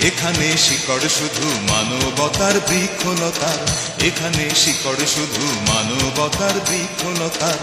এখানে শিকড় শুধু মানবতার বৃক্ষলতার এখানে শিকড় শুধু মানবতার বৃক্ষলতার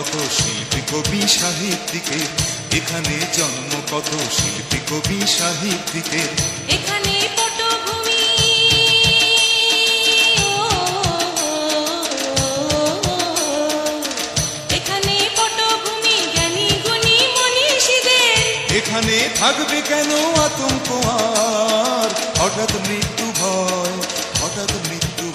কত শিল্পী কবি সাহিত্যিকের এখানে জন্ম কত শিল্পী কবি সাহিত্যিকের এখানে পটভূমি। এখানে পটভূমি জ্ঞানী গুণী মনীষীদের। এখানে থাকবে কেন আতঙ্ক আর? হঠাৎ মৃত্যু ভয় হঠাৎ মৃত্যু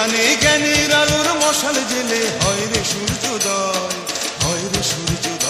এখানে জ্ঞানের আলোর মশাল জেলে। হয় রে সূর্যোদয় হয় রে সূর্যোদয়।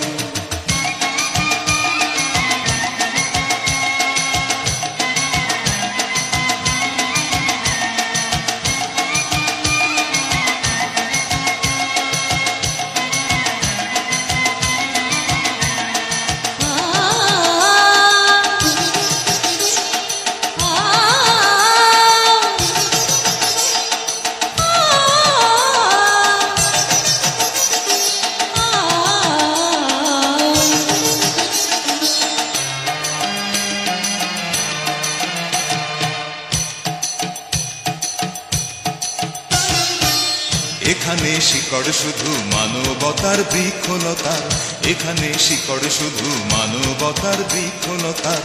এখানে শিকড় শুধু মানবতার বৃক্ষলতার এখানে শিকড় শুধু মানবতার বৃক্ষলতার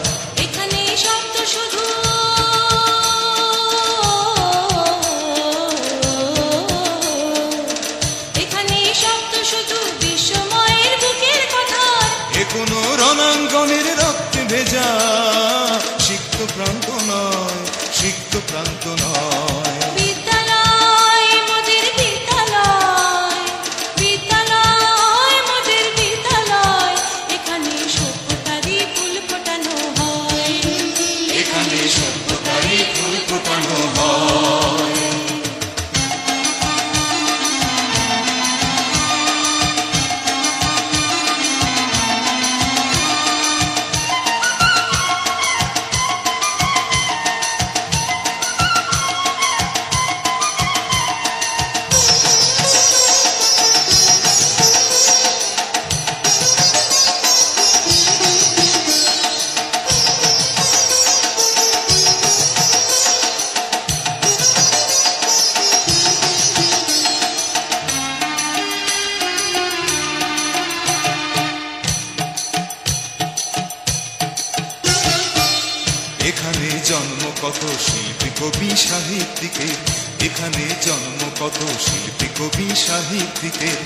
এখানে জন্ম কত শিল্পী কবি সাহিত্যিকের এখানে জন্ম কত শিল্পী কবি সাহিত্যিকের